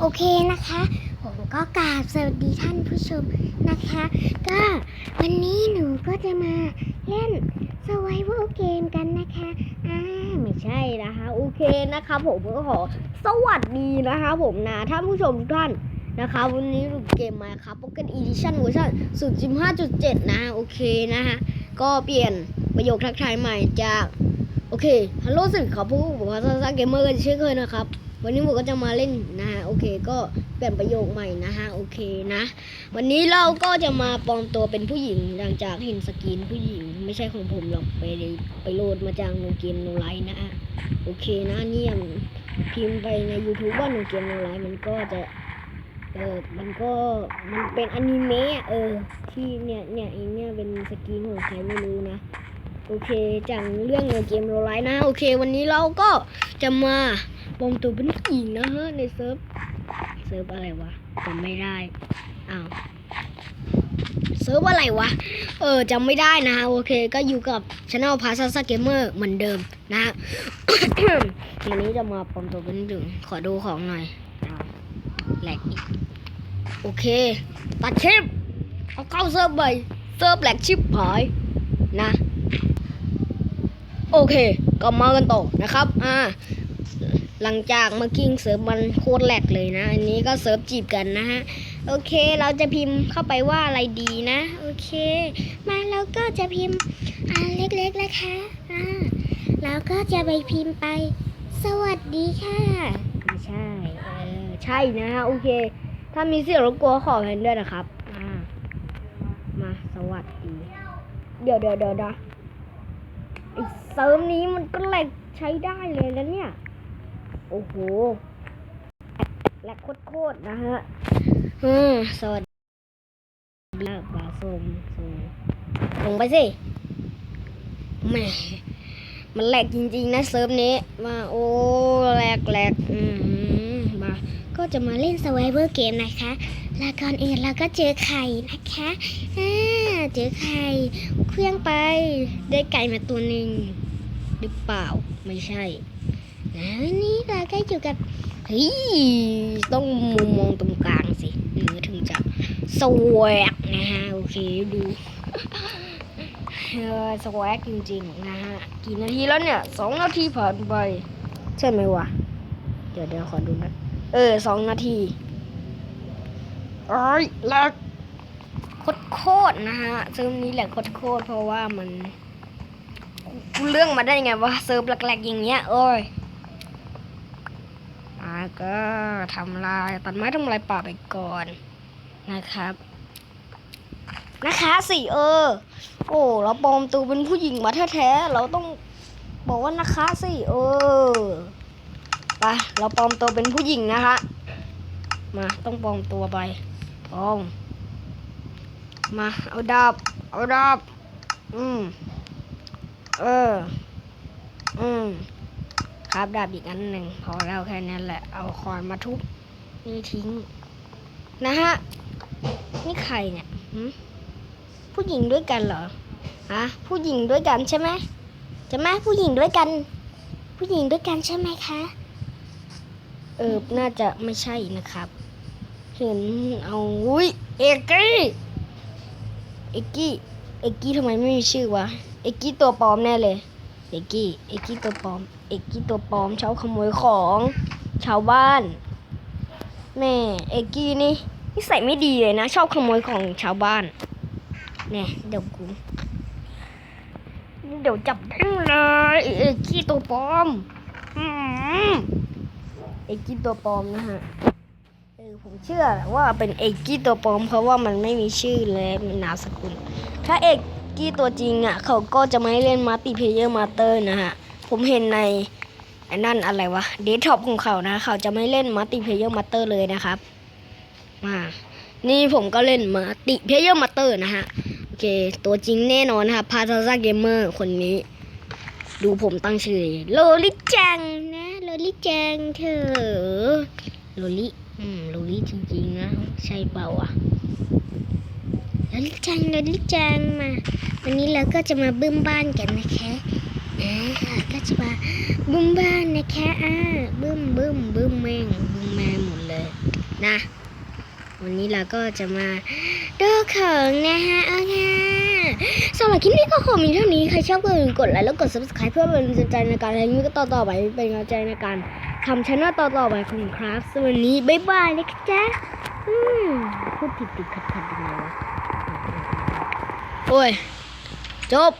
โอเคนะคะ ผมก็กราบสวัสดีท่านผู้ชมนะคะ ก็วันนี้หนูก็จะมาเล่น Survival Game กันนะคะอ่าไม่ใช่นะคะ โอเคนะคะผมก็ขอสวัสดีนะคะ ผมนะท่านผู้ชมทุกท่านนะคะ วันนี้ลูกเกมมาครับ Pocket Edition เวอร์ชัน0.15.7 นะ โอเคนะคะก็เปลี่ยนประโยคทักทายใหม่จาก โอเคฮัลโหลสวัสดีครับผู้ผมว่าซาซาเกมเมอร์กันเช่นเคยนะครับ วันนี้ผมก็จะมาเล่นนะฮะโอเคก็เปลี่ยนประโยคใหม่นะฮะโอเคนะ วันนี้เราก็จะมาปลอมตัวเป็นผู้หญิงหลังจากเห็นสกินผู้หญิงไม่ใช่ของผมหรอกไปไปโหลดมาจากโนเกมโนไลน์นะฮะโอเคนะเนี่ยพิมพ์ไปใน YouTube ว่าโนเกมโนไลน์มันก็จะเออมันก็มันเป็นอนิเมะเออที่เนี่ยเนี่ยไอเนี่ยเป็นสกินของใครไม่รู้นะโอเคจากเรื่องเกมโรไลท์นะ โอเค วันนี้เราก็จะมา ปลอมตัวเป็นผู้หญิงนะฮะในเซิร์ฟเซิร์ฟอะไรวะจำไม่ได้อ้าวเซิร์ฟอะไรวะ เออจำไม่ได้นะฮะโอเค ก็อยู่กับช anel พาซาซาเกมเมอร์เหมือนเดิมนะฮะวันนี้จะมาปลอมตัวเป็นผู้หญิงขอดูของหน่อยอแหลกโอเค ตัดคลิปเอาเข้าเซิร์ฟไปเซิร์ฟแหลกชิปหายนะ โอเค ก็มากันต่อนะครับ อ่า หลังจากเมื่อกี้เซิร์ฟมันโคตรแหลกเลยนะ อันนี้ก็เซิร์ฟจีบกันนะฮะ โอเค เราจะพิมพ์เข้าไปว่าอะไรดีนะ โอเค มาเราก็จะพิมพ์อ่าเล็กๆนะคะอ่าเราก็จะไปพิมพ์ไป สวัสดีค่ะไม่ใช่เออใช่นะฮะ โอเค ถ้ามีเสียงรบกวนขอแทนด้วยนะครับอ่ามาสวัสดี เดี๋ยวเดี๋ยวเดี๋ยวนะไอเซิร์ฟนี้มันก็แหลกใช้ได้เลยนะเนี่ย โอ้โหแหลกโคตรๆนะฮะ อืมสวัสดีบาส่งส่งลงไปสิแหม่มันแหลกจริงๆนะเซิร์ฟนี้มาโอ้แหลกแหลกอืมมาก็จะมาเล่น Survivor Game นะคะแล้วก่อนอื่นเราก็เจอไข่นะคะอ่าเจอไข่เคลื่องไปได้ไก่มาตัวหนึ่งหรือเปล่าไม่ใช่ วนี่เราก็อยู่กับเฮ้ยต้องมุมมองตรงกลางสิเนื้อถึงจะสวกนะฮะโอเคดูเออสวกจริงๆนะฮะกี่นาทีแล้วเนี่ยสองนาทีผ่านไปใช่ไหมวะเดี๋ยวเดี๋ยวขอดูนะเออสองนาทีโอ้ยแหลกโคตรๆนะฮะเซิร์ฟนี้แหละโคตรๆเพราะว่ามันเรื่องมาได้ยังไงวะเซิร์ฟแหลกๆอย่างเงี้ยโอ้ย ก็ทำลายตัดไม้ทำลายป่าไปก่อนนะครับ นะคะสิเออ โอ้เราปลอมตัวเป็นผู้หญิงมาแท้ๆเราต้องบอกว่านะคะสิเออไปเราปลอมตัวเป็นผู้หญิงนะคะมาต้องปลอมตัวไปปลอมมาเอาดาบเอาดาบอืมเอออืม ครับดาบอีกอันหนึ่งพอแล้วแค่นั้นแหละ เอาคอนมาทุบนี่ทิ้ง นะฮะ นี่ใครเนี่ยผู้หญิงด้วยกันเหรอฮะผู้หญิงด้วยกันใช่ไหมใช่ไหมผู้หญิงด้วยกัน ผู้หญิงด้วยกันใช่ไหมคะเออน่าจะไม่ใช่นะครับ เห็นเอาอุ้ยเอกกี้เอกกี้เอกกี้ทำไมไม่มีชื่อวะเอกกี้ตัวปลอมแน่เลย เอกกี้ เอกกี้ตัวปลอม เอกกี้ตัวปลอมชอบขโมยของชาวบ้าน แม่เอกกี้นี่นิสัยไม่ดีเลยนะ ชอบขโมยของชาวบ้าน เนี่ยเดี๋ยวกูเดี๋ยวจับได้เลย เอกกี้ตัวปลอมเอกกี้ตัวปลอมนะฮะเออผมเชื่อว่าเป็นเอกกี้ตัวปลอม เพราะว่ามันไม่มีชื่อและมีนามสกุล ถ้าเอก กี้ตัวจริงอะเขาก็จะไม่เล่นมัลติเพเยอร์มาเตอร์นะฮะ ผมเห็นในไอ้นั่นอะไรวะเดสท็อปของเขานะ เขาจะไม่เล่นมัลติเพเยอร์มาเตอร์เลยนะครับมานี่ผมก็เล่นมัลติเพเยอร์มาเตอร์นะฮะ โอเค ตัวจริงแน่นอนนะครับพาซาซาเกมเมอร์คนนี้ ดูผมตั้งชื่อโลลิจังนะโลลิจังเธอโลลิอืมโลลิจริงๆนะ ใช่เปล่าอะ ลลิจังลลิจังมา วันนี้เราก็จะมาบึ้มบ้านกันนะคะอ่าก็จะมาบึ้มบ้านนะคะอ่าบึ้มบึ้มบึ้มแม่งบึ้มแม่งหมดเลยนะ วันนี้เราก็จะมาดูของนะฮะโอเคสำหรับคลิปนี้ก็คงมีเท่านี้ ใครชอบก็อย่าลืมกดไลค์แล้วกด subscribe เพื่อเป็นกำลังใจในการทำคลิปต่อๆไปเป็นกำลังใจในการทำช anel ต่อไปของครับสวัสดีบ๊ายบายนะจ๊ะอืมพูดติดๆขัดยังไงวะ อ้ย จบ